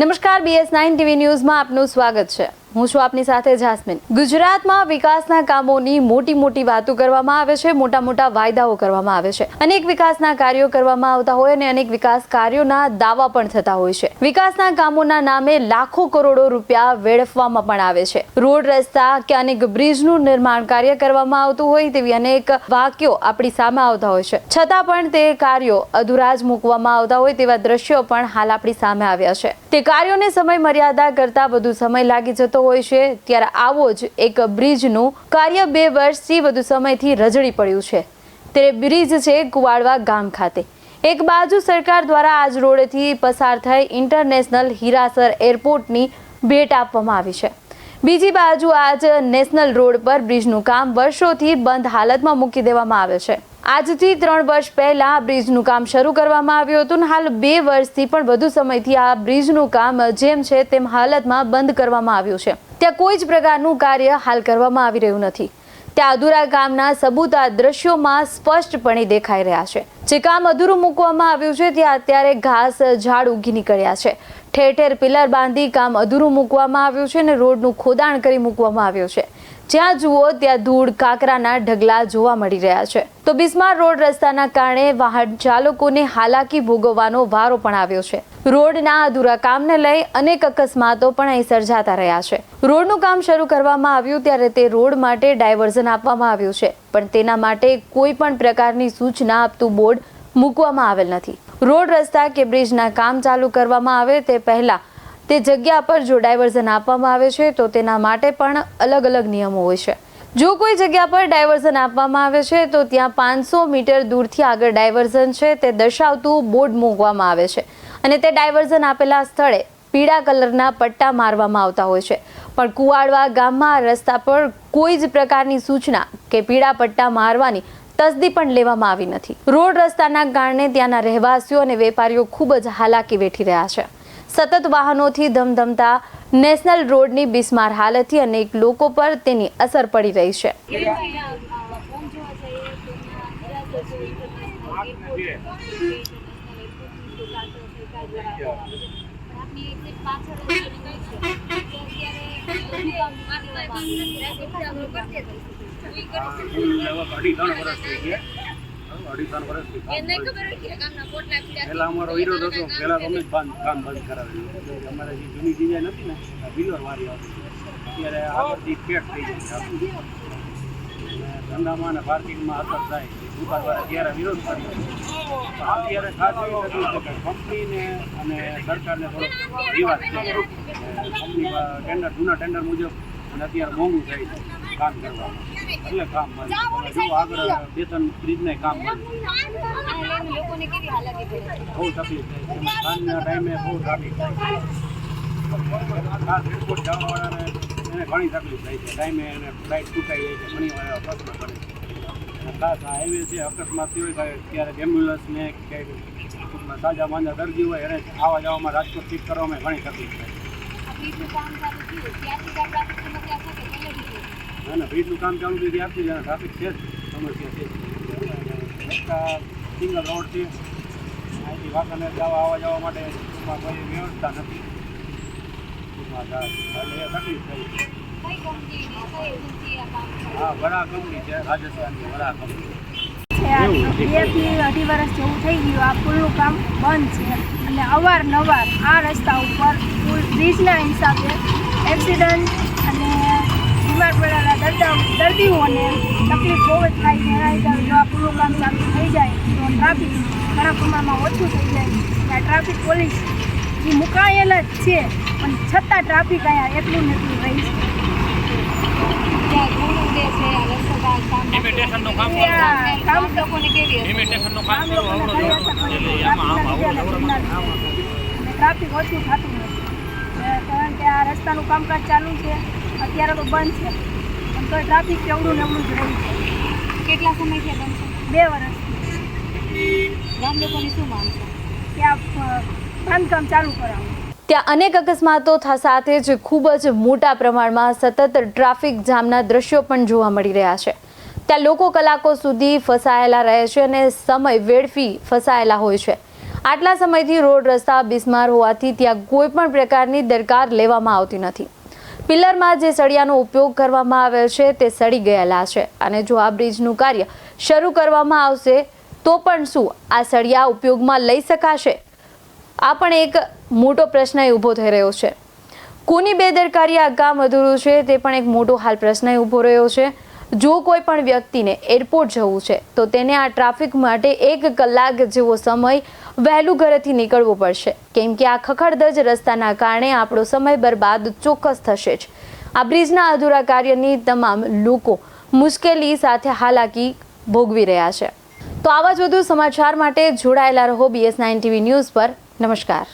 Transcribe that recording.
નમસ્કાર BS nine TV ન્યૂઝમાં આપનું સ્વાગત છે. હું છું આપની સાથે જાસ્મિન. ગુજરાતમાં વિકાસના કામોની મોટી મોટી વાતો કરવામાં આવે છે, મોટા મોટા વાયદાઓ કરવામાં આવે છે. અનેક વિકાસના કાર્યો કરવામાં આવતા હોય અને અનેક વિકાસ કાર્યોના દાવા પણ થતા હોય છે. વિકાસના કામોના નામે લાખો કરોડો રૂપિયા વેડફવામાં પણ આવે છે. રોડ રસ્તા કે અનેક બ્રિજનું નિર્માણ કાર્ય કરવામાં આવતું હોય તેવી અનેક વાક્યો આપણી સામે આવતા હોય છે. છતાં પણ તે કાર્યો અધુરા જ મૂકવામાં આવતા હોય તેવા દ્રશ્યો પણ હાલ આપણી સામે આવ્યા છે. તે કાર્યોને સમય મર્યાદા કરતા વધુ સમય લાગી જતો હોય છે, ત્યારે આવો જ એક બ્રિજનું કાર્ય બે વર્ષથી વધુ સમયથી રજડી પડ્યું છે. તે બ્રિજ છે કુવાડવા ગામ ખાતે. એક બાજુ સરકાર દ્વારા આજ રોડેથી પસાર થઈ ઇન્ટરનેશનલ હીરાસર એરપોર્ટની ભેટ આપવામાં આવી છે. બીજી બાજુ આજ નેશનલ રોડ પર બ્રિજનું કામ વર્ષોથી બંધ હાલતમાં મૂકી દેવામાં આવે છે. આજથી ત્રણ વર્ષ પહેલા બ્રિજનું કામ શરૂ કરવામાં આવ્યું હતું અને હાલ બે વર્ષથી પણ વધુ સમયથી આ બ્રિજનું કામ જેમ છે તેમ હાલતમાં બંધ કરવામાં આવ્યું છે. ત્યાં કોઈ જ પ્રકારનું કાર્ય હાલ કરવામાં આવી રહ્યું નથી. ત્યાં અધૂરા કામના સબૂત આ દ્રશ્યોમાં સ્પષ્ટપણે દેખાઈ રહ્યા છે. જે કામ અધૂરું મૂકવામાં આવ્યું છે ત્યાં અત્યારે ઘાસ, ઝાડ ઉગી નીકળ્યા છે. ઠેર ઠેર પિલર બાંધી કામ અધૂરું મૂકવામાં આવ્યું છે અને રોડનું ખોદાણ કરી મૂકવામાં આવ્યું છે. જ્યાં જુઓ ત્યાં ધૂળ, કાંકરાના ઢગલા જોવા મળી રહ્યા છે. તો બિસ્માર રોડ રસ્તાના કારણે વાહન ચાલકોને હાલાકી ભોગવવાનો વારો પણ આવ્યો છે. રોડના અધૂરા કામને લઈ અનેક અકસ્માતો પણ અહીં સર્જાતા રહ્યા છે. રોડનું કામ શરૂ કરવામાં આવ્યું ત્યારે તે રોડ માટે ડાયવર્ઝન આપવામાં આવ્યું છે, પણ તેના માટે કોઈ પણ પ્રકારની સૂચના આપતું બોર્ડ મૂકવામાં આવેલ નથી. રોડ રસ્તા કે બ્રિજના કામ ચાલુ કરવામાં આવે તે પહેલાં તે જગ્યા પર જો ડાયવર્ઝન આપવામાં આવે છે, તો તેના માટે પણ અલગ અલગ નિયમો હોય છે. જો કોઈ જગ્યા પર ડાયવર્ઝન આપવામાં આવે છે, તો ત્યાં પાંચસો મીટર દૂરથી આગળ ડાયવર્ઝન છે, તે દર્શાવતું બોર્ડ મૂકવામાં આવે છે. અને તે ડાયવર્ઝન આપેલા સ્થળે પીળા કલરના પટ્ટા મારવામાં આવતા હોય છે. પણ કુવાડવા ગામમાં રસ્તા પર કોઈ જ પ્રકારની સૂચના કે પીળા પટ્ટા મારવાની તસદી પણ લેવામાં આવી નથી. રોડ રસ્તાના કારણે ત્યાંના રહેવાસીઓ અને વેપારીઓ ખૂબ જ હાલાકી વેઠી રહ્યા છે. સતત વાહનોથી ધમધમતા નેશનલ રોડની બિસ્માર હાલતથી અનેક લોકો પર તેની અસર પડી રહી છે. ત્રણ વર્ષ થઈ ગયા અઢી વર્ષથી પહેલા અમારો વિરોધ હતો. પહેલા અમે બંધ કામ બંધ કરાવેલું અમારે જે જૂની જગ્યા નથી ને આ બિલોર આવતી અત્યારે આગળથી ફેટ થઈ જાય ધંધામાં અને પાર્કિંગમાં અસર થાય. દુકાનવાળા ત્યારે વિરોધ કર્યો અત્યારે ખાસ એવી કંપનીને અને સરકારને થોડોક વિવાદ છે. કંપનીમાં ટેન્ડર જૂના ટેન્ડર મુજબ અને અત્યારે મોંઘું થાય છે. કામ કરવામાં એટલે કામ આગળ બે ત્રણ બ્રિજને કામ બહુ તકલીફ થાય સાંજના ટાઈમે બહુ ટ્રાફિક થાય જવાવાળાને એને ઘણી તકલીફ થાય છે. ટાઈમે એને ફ્લાઇટ ચૂકાઈ જાય છે. ઘણી વાર અકસ્માત પડે છે ખાસ આ હાઈવે છે અકસ્માત થયો હોય ત્યારે એમ્બ્યુલન્સને કે તાજા માંજા દર્દી હોય એને આવવા જવામાં રાજકોટ ઠીક કરવામાં ઘણી તકલીફ થાય. ના ના બ્રિજનું કામ ચાલુ થઈ આપી જ ટ્રાફિક છે જ. સમસ્યા છે. સિંગલ રોડ છે. અહીંથી વાંકાનેર જવા આવવા જવા માટે ટૂંકમાં કોઈ વ્યવસ્થા નથી. હા વરા કંપની છે રાજસ્થાનની વરા કંપની છે. બેથી અઢી વર્ષ જેવું થઈ ગયું આ પુલનું કામ બંધ છે. અને અવારનવાર આ રસ્તા ઉપર પુલ બ્રિજના હિસાબે એક્સિડન્ટ પડેલા દર્દીઓને તકલીફ બહુ જ થાય છે. એના હિસાબે જો આ પૂરું કામ ચાલુ થઈ જાય તો ટ્રાફિક ઘણા પ્રમાણમાં ઓછું થઈ જાય. આ ટ્રાફિક પોલીસ એ મુકાયેલ જ છે પણ છતાં ટ્રાફિક અહીંયા એટલું ને એટલું રહી છે ટ્રાફિક ઓછું થતું નથી કારણ કે આ રસ્તાનું કામકાજ ચાલુ છે. અત્યારે તો બંધ છે. ટ્રાફિક કેવડું ને એવડું જ રહ્યું છે. કેટલા સમયથી બનશે બે વર્ષ ગામ લોકોની શું માંગ છે? કે આ બાંધકામ ચાલુ કરાવવું ત્યાં અનેક અકસ્માતો સાથે જ ખૂબ જ મોટા પ્રમાણમાં સતત ટ્રાફિક જામના દ્રશ્યો પણ જોવા મળી રહ્યા છે. ત્યાં લોકો કલાકો સુધી ફસાયેલા રહે છે અને સમય વેડફી ફસાયેલા હોય છે. આટલા સમયથી રોડ રસ્તા બિસ્માર હોવાથી ત્યાં કોઈ પણ પ્રકારની દરકાર લેવામાં આવતી નથી. પિલ્લરમાં જે સળિયાનો ઉપયોગ કરવામાં આવ્યો છે તે સડી ગયેલા છે. અને જો આ બ્રિજનું કાર્ય શરૂ કરવામાં આવશે, તો પણ શું આ સળિયા ઉપયોગમાં લઈ શકાશે? આ પણ એક મોટો પ્રશ્ન ઊભો થઈ રહ્યો છે. કોની બેદરકારી આ કામ અધૂરું છે તે પણ એક મોટો હાલ પ્રશ્ન ઊભો રહ્યો છે. જો કોઈ પણ વ્યક્તિને એરપોર્ટ જવું છે, તો તેને આ ટ્રાફિક માટે એક કલાક જેવો સમય વહેલું ઘરેથી નીકળવો પડશે. કેમ કે આ ખખડદજ રસ્તાના કારણે આપણો સમય બરબાદ ચોક્કસ થશે જ. આ બ્રિજના અધૂરા કાર્યની તમામ લોકો મુશ્કેલી સાથે હાલાકી ભોગવી રહ્યા છે. તો આવા જ વધુ સમાચાર માટે જોડાયેલા રહો બીએસ નાઇન ટીવી ન્યૂઝ પર. નમસ્કાર.